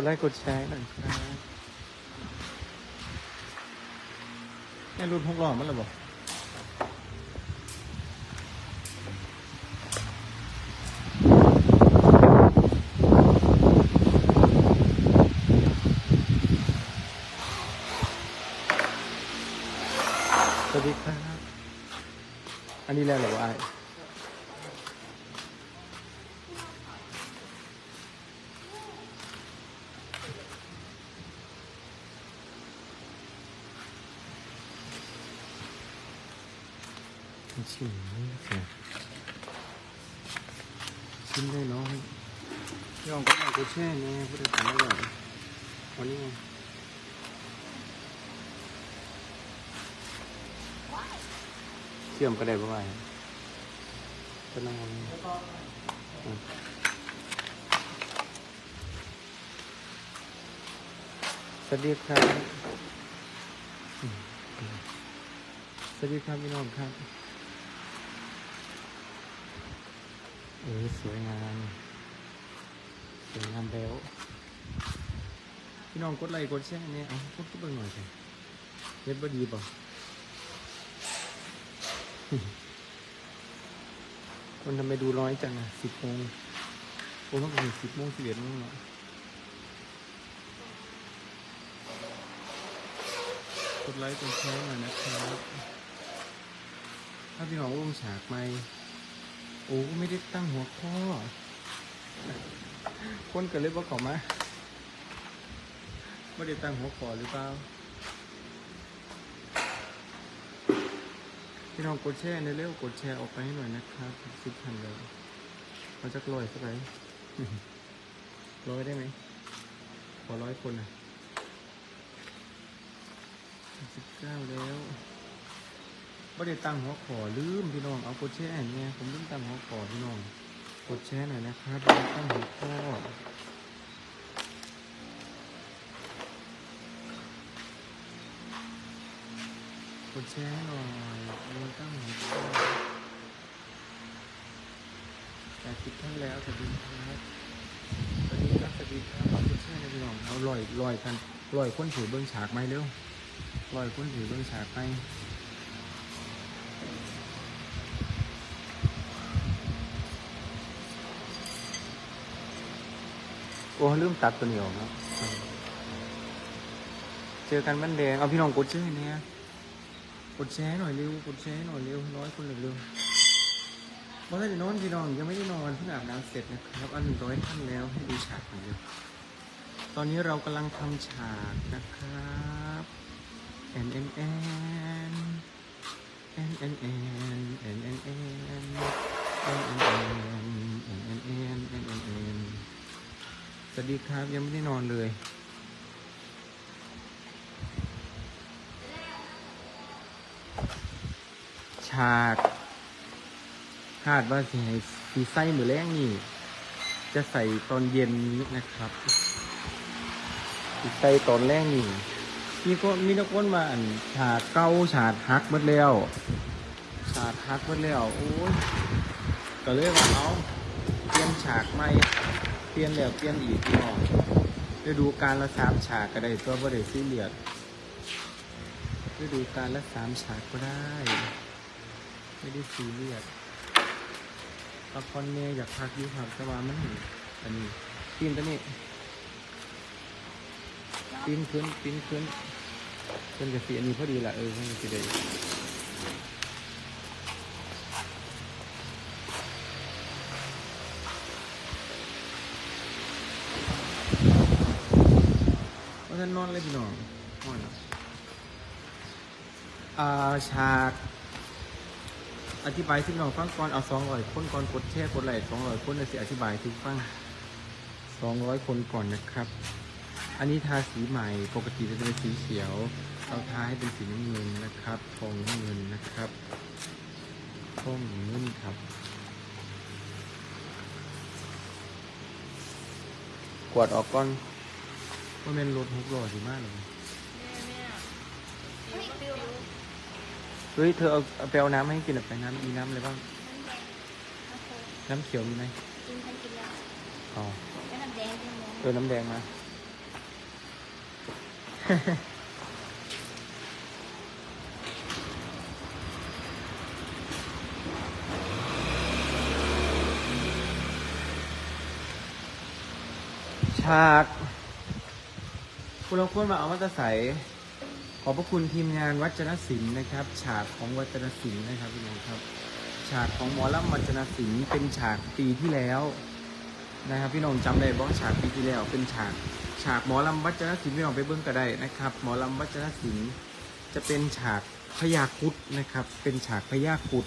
ดไลค์กดแชร์หน่อยครับแม่รุ่นพกหล่อมันเหรอบอกสวัสดีครับ อันนี้แล้วเหรอวะไอ้ ชิมนี่สิชิมได้น้อยยองก็ไม่กูแช่เนี่ยพูดถึงไม่ไหววันนี้ไงเชื่อมก็ได้ป่าวก็นั่งเอานสวัสดีครับ สวัสดีครับพี่น้องครับ เออสวยงาม สวยงามแล้ว พี่น้องกดไลค์กดแชร์เนี่ยเอากดกดเบิ่งหน่อยสิเฮ็ดบ่ดีเปล่าคนทำไมดูน้อยจังอะสิบโมงโอ้ต้องถึงสิบโมงสิบเอ็ดโมงเนาะกดไลค์กดแชร์หน่อยนะครับ ถ้าพี่น้องลงฉากไหม อ้ไม่ได้ตั้งหัวข้อ คนเกิดเรื่องว่าขอมาไม่ได้ตั้งหัวข้อหรือเปล่า พี่น้องกดแชร์ในเร็วกดแชร์ออกไปให้หน่อยนะครับสิบพันเลยเราจะลอยสักไหนร้อยได้ไหม ขอร้อยคนอะสิบเก้าแล้ว ไม่ได้ตั้งหัวข้อลืมพี่น้อง เอากดแชร์เนี่ยผมลืมตั้งหัวข้อพี่น้อง กดแชร์หน่อยนะครับตั้งหัวข้อกดแชร์หน่อยไม่ได้ตั้งหัวข้อแต่คิดท่านแล้วสวัสดีครับสวัสดีครับสวัสดีครับเอากดแชร์นะพี่น้องเอาลอยลอยกันลอยคนถือเบื้องฉากไหมเร็วลอยคนถือเบื้องฉากไห อ้ลืมตัดตัวนี้ออกแล้วเจอกันบ้านแดงเอาพี่น้องกดแชร์เนี่ยกดแชร์หน่อยเร็วกดแชร์หน่อยเร็วร้อยคนเร็วๆเพราะถ้าจะนอนพี่น้องยังไม่ได้นอนเพิ่งอาบน้ำเสร็จนะครับอันหนึ่งร้อยท่านแล้วให้ดูฉากหน่อยเร็วตอนนี้เรากำลังทำฉากนะครับแอนแอนแอนแอนแอนแอนแอนแอนแอนแอน ส วัสดีครับ ยังไม่ได้นอนเลย ฉากคาดว่าสิให้สีไส้หมือแรงนี่ จะใส่ตอนเย็นนี้นะครับสีไส้ตอนแรกนี่มีก็มีนักวนมาอันฉากเก้าฉากฮักหมดแล้วฉากฮักหมดแล้วโอ้ยก็เลยว่าเอาเปลี่ยนฉากใหม่ เปลี่ยนแล้วเปลี่ยนอีกพี่น้องฤดูการละสามฉากก็ได้ตัวบ่ได้ซีเรียสฤดูการละสามฉากก็ได้ ไม่ได้ซีเรียสละครเมย์อยากพักอยูครับแต่ว่ามันอันนี้ปีนตัวนี้ปีนขึ้นปีนขึ้นเป็นกระสีอันนี้พอดีละเออเป็นกระสีได้ เพรานั้นนอนเลยพี่น้องนอนแล้วอ่าฉากอธิบายที่น้องฟังก่อนเอาสองร้อยคนก่อนกดแชร์กดไลค์สองร้อยคนเลยสิอธิบายที่ฟังสองร้อยคนก่อนนะครับ อันนี้ทาสีใหม่ปกติจะเป็นสีเขียวเราทาให้เป็นสีน้ำเงินนะครับทองน้ำเงินนะครับทองน้ำเงินครับ กวดออกก่อน ว่าเป็นรถหกล้อสีมากเลยเฮ้ย เธอเอาเอาไปเอาน้ำให้กินหน่อยไปน้ำมีน้ำอะไรบ้าง น้ำเขียวมีไหมกินทันกินแล้วอ๋อแล้วน้ำแดงเป็นไงเออน้ำแดงมา ฉาก คุณลองควรมาเอามาตะใสขอบพระคุณทีมงานวัจนศิลป์นะครับ ฉากของวัจนศิลป์นะครับพี่น้องครับ ฉากของหมอลำวัจนศิลป์เป็นฉากปีที่แล้วนะครับ พี่น้องจำได้บ้างฉากปีที่แล้ว เป็นฉากฉากหมอลำวัจนศิลป์พี่น้องไปเบิ้งก็ได้นะครับ หมอลำวัจนศิลป์จะเป็นฉากพญาคุดนะครับ เป็นฉากพญาคุด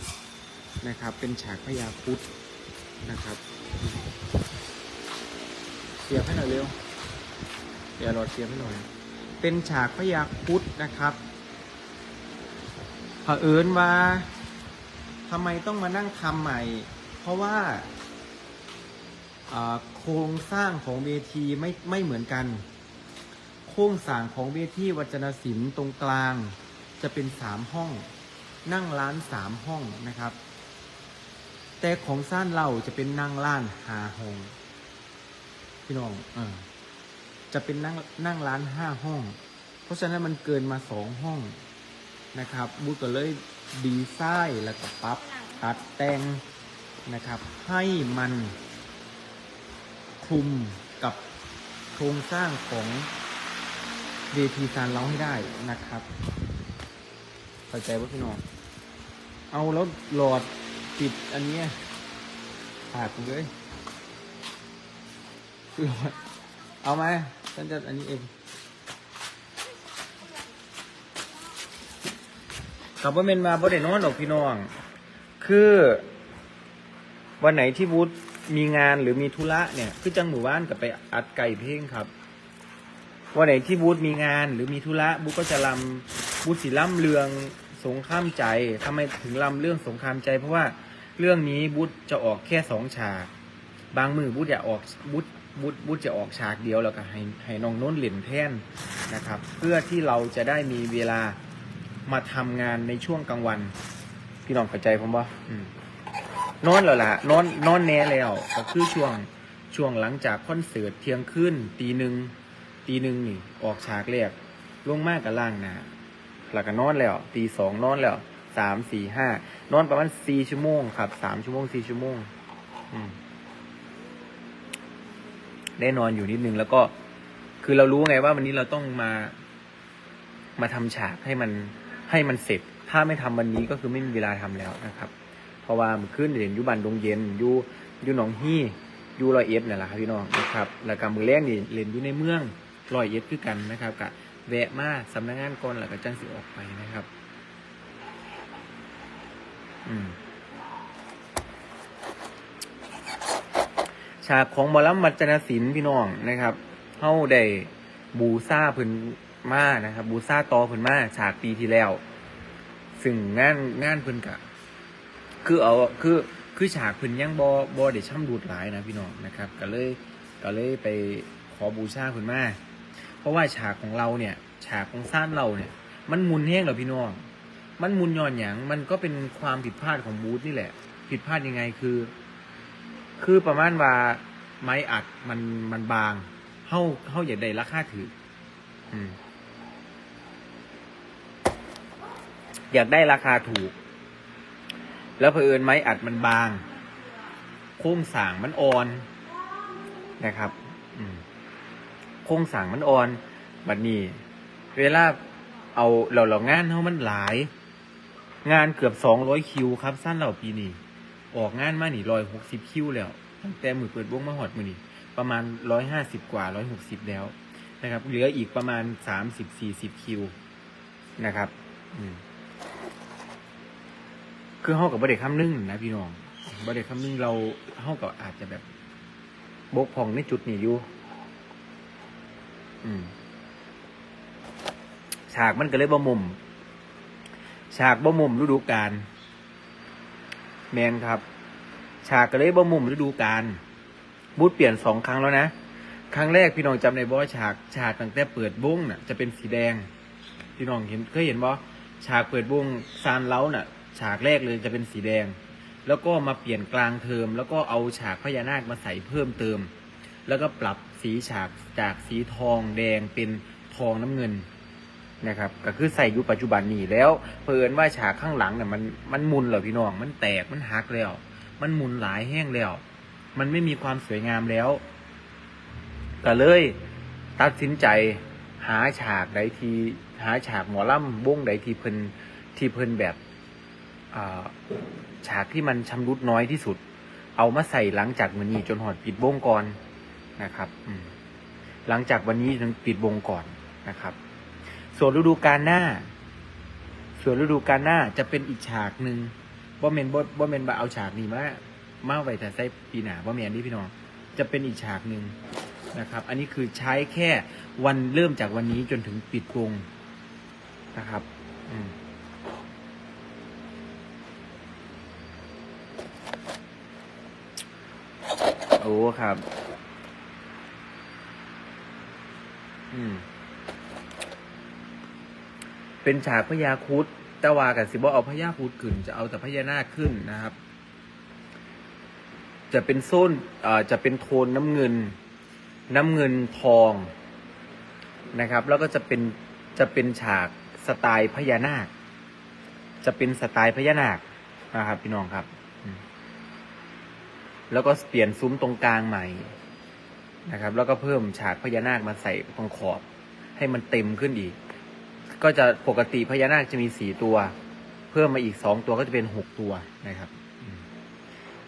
นะครับ เป็นฉากพญาคุดนะครับเสียบให้หน่อยเร็ว ดี๋ยวรอเสียบให้หน่อย เป็นฉากพญาคุดนะครับเผอิญว่าทำไมต้องมานั่งทำใหม่ เพราะว่าโครงสร้างของเวทีไม่ไม่เหมือนกัน โครงสร้างของเวทีวัจนศิลป์ตรงกลาง จะเป็นสามห้อง นั่งร้านสามห้องนะครับ แต่ของซ่านเราจะเป็นนั่งร้านหาห้อง พี่น้องเออ จะเป็นนั่งนั่งร้านห้าห้อง เพราะฉะนั้นมันเกินมาสองห้องนะครับบูก็เลยดีไซน์แล้วก็ปรับตัดแต่งนะครับ ให้มันคลุมกับโครงสร้างของเวทีซานเล้าให้ได้นะครับเข้าใจว่าพี่น้องเอาแล้วหลอดติดอันเนี้ยขาดไปเลยเอาไหม ฉันจะอันนี้เองขับว่าเมนมาบ่ได้นอนหรอกพี่น้อง คือ วันไหนที่บูธมีงานหรือมีธุระเนี่ย คือจังหมู่บ้านกับไปอัดไก่เพลงครับ วันไหนที่บูธมีงานหรือมีธุระบูธก็จะลำบูธสีล่ำเรืองสงครามใจทำไมถึงลำเรื่องสงครามใจ เพราะว่าเรื่องนี้บูธจะออกแค่สองฉาก บางมือบูธจะออกบูธ บูธบูธจะออกฉากเดียวแล้วก็ให้ให้น้องน้นเหรียญแท่นนะครับ เพื่อที่เราจะได้มีเวลามาทำงานในช่วงกลางวัน พี่น้องเข้าใจผมบ่อืมนอนแล้วล่ะนอนนอนแน่แล้ว ก็คือช่วงช่วงหลังจากคอนเสิร์ตเที่ยงคืนตีหนึ่งตีหนึ่งนี่ ออกฉากแรกลงมากกับล่างนาแล้วก็นอนแล้วตีสองนอนแล้วสามสี่ห้านอนประมาณสี่ชั่วโมงครับสามชั่วโมงสี่ชั่วโมง อืม ได้นอนอยู่นิดนึงแล้วก็คือเรารู้ไงว่าวันนี้เราต้องมา มาทำฉากให้มันให้มันเสร็จ ถ้าไม่ทำวันนี้ก็คือไม่มีเวลาทำแล้วนะครับ เพราะว่ามันขึ้นเรียนยุบันดงเย็นยูยูหนองฮี่ยู่รอยเอ็ดเนี่ยแหละครับพี่น้องนะครับแล้วก็มือแรกนี่เรียนอยู่ในเมืองรอยเอ็ดคือกันนะครับกะแวะมาสำนักงานก่อนแล้วก็จ้างสิออกไปนะครับ อืม ฉากของหมอลำมัจนศิลป์พี่น้องนะครับเฮาได้บูซาเพิ่นมานะครับ บูซาตอเพิ่นมาฉากปีที่แล้ว ซึ่งงานงานเพิ่นกะ คือเอาคือคือฉากเพิ่นยังบ่บ่ได้ช่ำดูดหลายนะพี่น้องนะครับ ก็เลยก็เลยไปขอบูชาเพิ่นมาเพราะว่าฉากของเราเนี่ย ฉากของซ่านเราเนี่ย มันมุนแห้งเหรอพี่น้องมันมุนย้อนหยังมันก็เป็นความผิดพลาดของบูธนี่แหละ ผิดพลาดยังไงคือ คือประมาณว่าไม้อัดมันมันบางเฮาเฮาอยาได้ราคาถืออืม อยากได้ราคาถูก แล้วเผอิญไม้อัดมันบาง โค้งสางมันอ่อนนะครับ อืมโค้งสางมันอ่อนบัดนี้ เวลาเอาเราเรางานเฮามันหลาย งานเกือบสองร้อยคิวครับสั้นเราปีนี้ ออกงานมาหนีร้อยหกสิบคิวแล้ว ตั้งแต่มือเปิดวงมาหอดมือนี่ประมาณร้อยห้าสิบกว่าร้อยหกสิบแล้วนะครับ เหลืออีกประมาณสามสิบสี่สิบคิวนะครับอืมคือเฮากับบริเดคำนึงนะพี่น้องบริเดคำนึงเราเฮากับอาจจะแบบบกพองในจุดนี้อยู่อืมฉากมันก็เลยบ่มุม ฉากบ่มุมฤดูกาล แมนครับ ฉากก็เลยบ่มุมฤดูกาลบูธเปลี่ยนสองครั้งแล้วนะ ครั้งแรกพี่น้องจำได้บ่ว่าฉากฉากตั้งแต่เปิดวงน่ะจะเป็นสีแดง พี่น้องเห็นเคยเห็นบ่ฉากเปิดวงซานเล้าน่ะ ฉากแรกเลยจะเป็นสีแดง แล้วก็มาเปลี่ยนกลางเทอม แล้วก็เอาฉากพญานาคมาใส่เพิ่มเติม แล้วก็ปรับสีฉากจากสีทองแดงเป็นทองน้ำเงิน นะครับก็คือใส่อยู่ปัจจุบันนี้แล้วเพิ่นว่าฉากข้างหลังเนี่ยมันมันมุนเหรอพี่น้อง มันแตกมันหักแล้ว มันมุนหลายแห้งแล้ว มันไม่มีความสวยงามแล้วก็เลยตัดสินใจหาฉากใดทีหาฉากหมอล่ำวงใดทีเพิ่นที่เพิ่นแบบฉากที่มันชำรุดน้อยที่สุด เอามาใส่หลังจากวันนี้จนหอดปิดวงก่อนนะครับหลังจากวันนี้จนปิดวงก่อนนะครับ ส่วนฤดูกาลหน้า ส่วนฤดูกาลหน้าจะเป็นอีกฉากหนึ่งว่เมนบ่บ่เมนบ่เอาฉากนี้มามาไว้แต่ใส่ปีหนาว่เมนนี่พี่น้อง จะเป็นอีกฉากหนึ่งนะครับ อันนี้คือใช้แค่วันเริ่มจากวันนี้จนถึงปิดวงนะครับ อืมโอ้ครับ อืม เป็นฉากพญาคุดแต่ว่ากันสิบ่เอาพญาคุดขึ้น จะเอาแต่พญานาคขึ้นนะครับ จะเป็นโซ่จะเป็นโทนน้ำเงิน น้ำเงินทองนะครับ แล้วก็จะเป็นจะเป็นฉากสไตล์พญานาค จะเป็นสไตล์พญานาคนะครับ พี่น้องครับ แล้วก็เปลี่ยนซุ้มตรงกลางใหม่นะครับ แล้วก็เพิ่มฉากพญานาคมาใส่ตรงขอบ ให้มันเต็มขึ้นอีก ก็จะปกติพญานาคจะมีสี่ตัว เพิ่มมาอีกสองตัวก็จะเป็นหกตัวนะครับ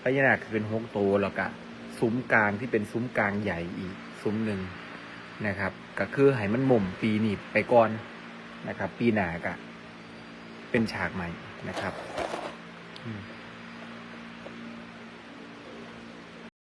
พญานาคเป็นหกตัวแล้วก็ซุ้มกลางที่เป็นซุ้มกลางใหญ่อีกซุ้มหนึ่งนะครับ ก็คือให้มันหม่มปีนี้ไปก่อนนะครับ ปีหนากะเป็นฉากใหม่นะครับ อืม